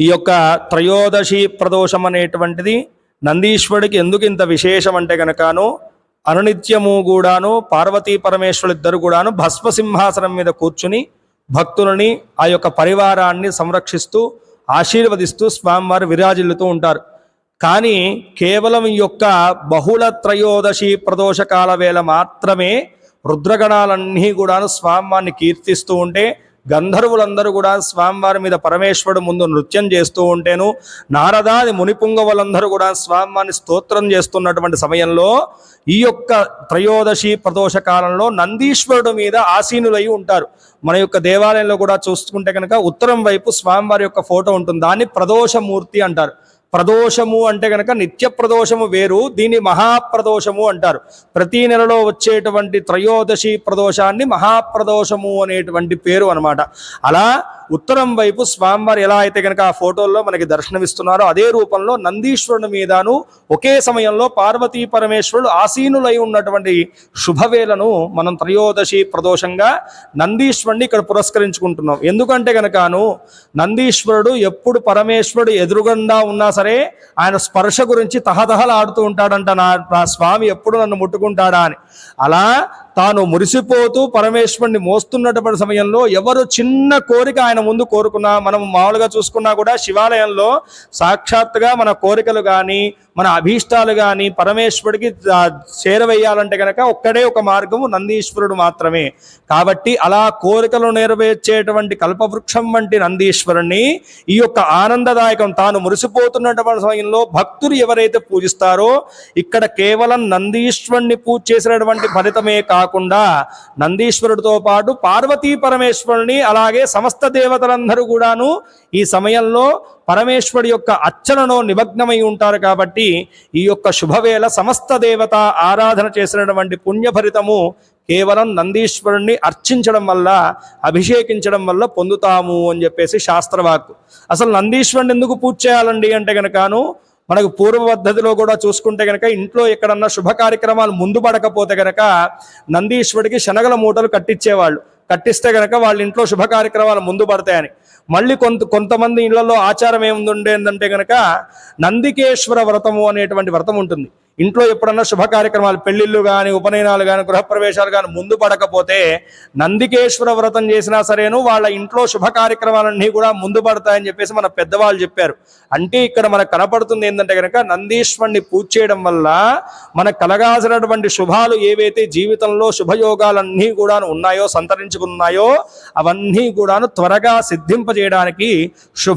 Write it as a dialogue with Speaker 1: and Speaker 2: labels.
Speaker 1: ఈ యొక్క త్రయోదశి ప్రదోషం అనేటువంటిది నందీశ్వరుడికి ఎందుకు ఇంత విశేషం అంటే గనకను అనునిత్యము కూడాను పార్వతీ పరమేశ్వరులు ఇద్దరు కూడాను భస్మ సింహాసనం మీద కూర్చుని భక్తులని ఆ యొక్క పరివారాన్ని సంరక్షిస్తూ ఆశీర్వదిస్తూ స్వామివారు విరాజిల్లుతూ ఉంటారు. కానీ కేవలం ఈ యొక్క బహుళ త్రయోదశి ప్రదోషకాల వేళ మాత్రమే రుద్రగణాలన్నీ కూడాను స్వామివారిని కీర్తిస్తూ ఉంటే గంధర్వులందరూ కూడా స్వామివారి మీద పరమేశ్వరుడు ముందు నృత్యం చేస్తూ ఉంటేను నారదాది మునిపుంగవులందరూ కూడా స్వామివారిని స్తోత్రం చేస్తున్నటువంటి సమయంలో ఈ యొక్క త్రయోదశి ప్రదోష కాలంలో నందీశ్వరుడు మీద ఆసీనులై ఉంటారు. మన యొక్క దేవాలయంలో కూడా చూసుకుంటే కనుక ఉత్తరం వైపు స్వామివారి యొక్క ఫోటో ఉంటుంది. దాన్ని ప్రదోషమూర్తి అంటారు. ప్రదోషము అంటే కనుక నిత్య ప్రదోషము వేరు దీన్ని మహాప్రదోషము అంటారు. ప్రతి నెలలో వచ్చేటువంటి త్రయోదశి ప్రదోషాన్ని మహాప్రదోషము అనేటువంటి పేరు అన్నమాట. అలా ఉత్తరం వైపు స్వామివారు ఎలా అయితే కనుక ఆ ఫోటోల్లో మనకి దర్శనమిస్తున్నారో అదే రూపంలో నందీశ్వరుని మీదను ఒకే సమయంలో పార్వతీ పరమేశ్వరుడు ఆసీనులై ఉన్నటువంటి శుభవేలను మనం త్రయోదశి ప్రదోషంగా నందీశ్వరుని ఇక్కడ పురస్కరించుకుంటున్నాం. ఎందుకంటే కనుకను నందీశ్వరుడు ఎప్పుడు పరమేశ్వరుడు ఎదురుగుండా ఉన్నా సరే ఆయన స్పర్శ గురించి తహతహలాడుతూ ఉంటాడంట నా నా స్వామి ఎప్పుడు నన్ను ముట్టుకుంటాడా అని. అలా తాను మురిసిపోతూ పరమేశ్వరుని మోస్తున్నటువంటి సమయంలో ఎవరు చిన్న కోరిక ఆయన ముందు కోరుకున్నా మనం మామూలుగా చూసుకున్నా కూడా శివాలయంలో సాక్షాత్తుగా మన కోరికలు కానీ మన అభీష్టాలు కానీ పరమేశ్వరుడికి చేరవేయాలంటే కనుక ఒక్కడే ఒక మార్గము నందీశ్వరుడు మాత్రమే. కాబట్టి అలా కోరికలు నెరవేర్చేటువంటి కల్పవృక్షం వంటి నందీశ్వరుణ్ణి ఈ యొక్క ఆనందదాయకం తాను మురిసిపోతున్నటువంటి సమయంలో భక్తులు ఎవరైతే పూజిస్తారో ఇక్కడ కేవలం నందీశ్వరుణ్ణి పూజ చేసినటువంటి ఫలితమే కాదు. కాకుండా నందీశ్వరుడితో పాటు పార్వతీ పరమేశ్వరుని అలాగే సమస్త దేవతలందరూ కూడాను ఈ సమయంలో పరమేశ్వరుడి యొక్క అర్చనలో నిమగ్నమై ఉంటారు కాబట్టి ఈ యొక్క శుభవేళ సమస్త దేవత ఆరాధన చేసినటువంటి పుణ్యభరితము కేవలం నందీశ్వరుణ్ణి అర్చించడం వల్ల అభిషేకించడం వల్ల పొందుతాము అని చెప్పేసి శాస్త్రవాక్కు. అసలు నందీశ్వరుని ఎందుకు పూజ చేయాలండి అంటే కనుకను మనకు పూర్వ పద్ధతిలో కూడా చూసుకుంటే గనక ఇంట్లో ఎక్కడన్నా శుభ కార్యక్రమాలు ముందు పడకపోతే గనక నందీశ్వరుడికి శనగల మూటలు కట్టించేవాళ్ళు. కట్టిస్తే గనక వాళ్ళ ఇంట్లో శుభ కార్యక్రమాలు ముందు పడతాయని. మళ్ళీ కొంత కొంతమంది ఇళ్ళలో ఆచారం ఏముంది ఉండేందంటే గనక నందికేశ్వర వ్రతము అనేటువంటి వ్రతం ఉంటుంది. ఇంట్లో ఎప్పుడన్నా శుభ కార్యక్రమాలు పెళ్ళిళ్ళు కానీ ఉపనయనాలు కానీ గృహప్రవేశాలు కానీ ముందు పడకపోతే నందికేశ్వర వ్రతం చేసినా సరేను వాళ్ళ ఇంట్లో శుభ కార్యక్రమాలన్నీ కూడా ముందు పడతాయని చెప్పేసి మన పెద్దవాళ్ళు చెప్పారు. అంటే ఇక్కడ మనకు కనపడుతుంది ఏంటంటే కనుక నందీశ్వరుని పూజ చేయడం వల్ల మనకు కలగాల్సినటువంటి శుభాలు ఏవైతే జీవితంలో శుభయోగాలన్నీ కూడా ఉన్నాయో సంతరించుకున్నాయో అవన్నీ కూడాను త్వరగా సిద్ధింపజేయడానికి శుభ